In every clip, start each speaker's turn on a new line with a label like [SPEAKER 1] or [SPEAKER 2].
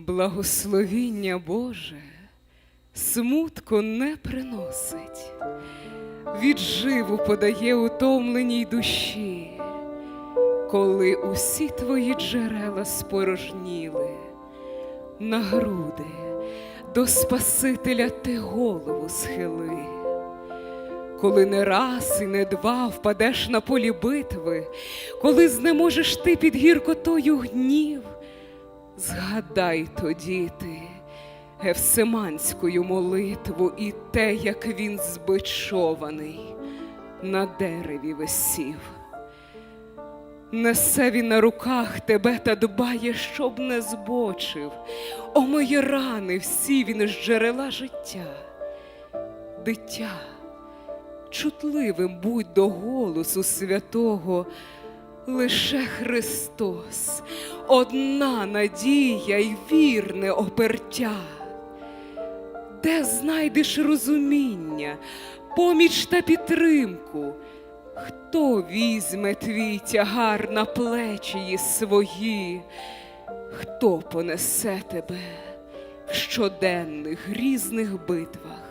[SPEAKER 1] Благословіння Боже смутку не приносить, відживу подає утомленій душі, коли усі твої джерела спорожніли, на груди до Спасителя ти голову схили. Коли не раз і не два впадеш на полі битви, коли знеможеш ти під гіркотою гнів, згадай тоді ти Гевсиманською молитву і те, як він збичований на дереві висів. Несе він на руках тебе та дбає, щоб не збочив. О мої рани всі він із джерела життя, дитя чутливим будь до голосу святого, лише Христос, одна надія й вірне опертя. Де знайдеш розуміння, поміч та підтримку? Хто візьме твій тягар на плечі свої? Хто понесе тебе в щоденних грізних битвах?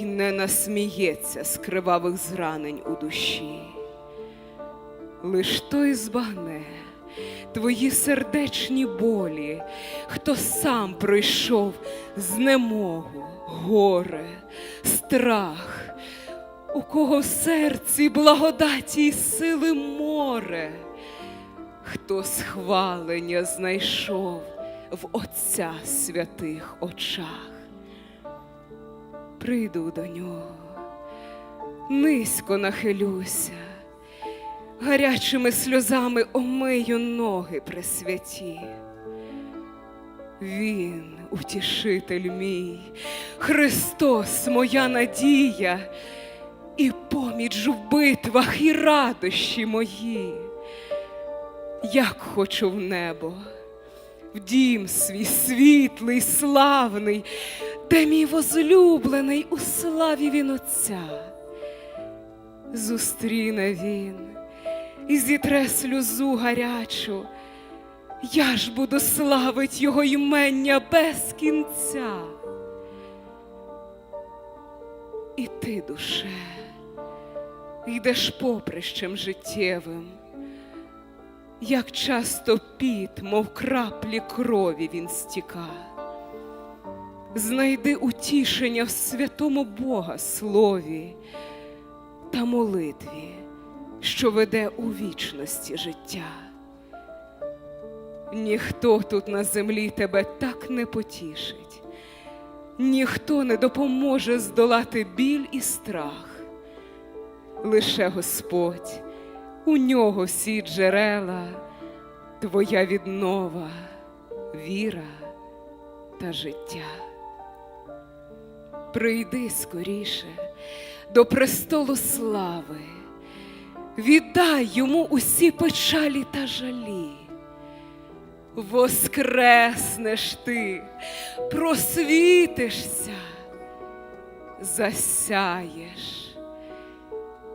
[SPEAKER 1] і не насміється з кривавих зранень у душі. Лиш той збагне твої сердечні болі, хто сам пройшов знемогу, горе, страх, у кого в серці благодаті й сили море, хто схвалення знайшов в Отця святих очах. Прийду до нього, низько нахилюся, гарячими сльозами омию ноги пресвяті. Він, утішитель мій, Христос, моя надія, і поміч в битвах, і радощі мої, як хочу в небо, в дім свій світлий, славний, де мій возлюблений у славі він Отця. Зустріне він і зітре сльозу гарячу, я ж буду славить його імення без кінця. І ти, душе, йдеш поприщем життєвим, як часто піт, мов краплі крові він стіка. Знайди утішення в святому Бога слові та молитві, що веде у вічності життя. Ніхто тут на землі тебе так не потішить, ніхто не допоможе здолати біль і страх. Лише Господь, у нього всі джерела, твоя віднова, віра та життя. Прийди скоріше до престолу слави, віддай йому усі печалі та жалі. Воскреснеш ти, просвітишся, засяєш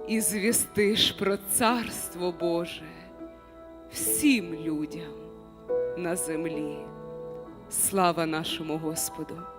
[SPEAKER 1] і звістиш про Царство Боже всім людям на землі. Слава нашому Господу!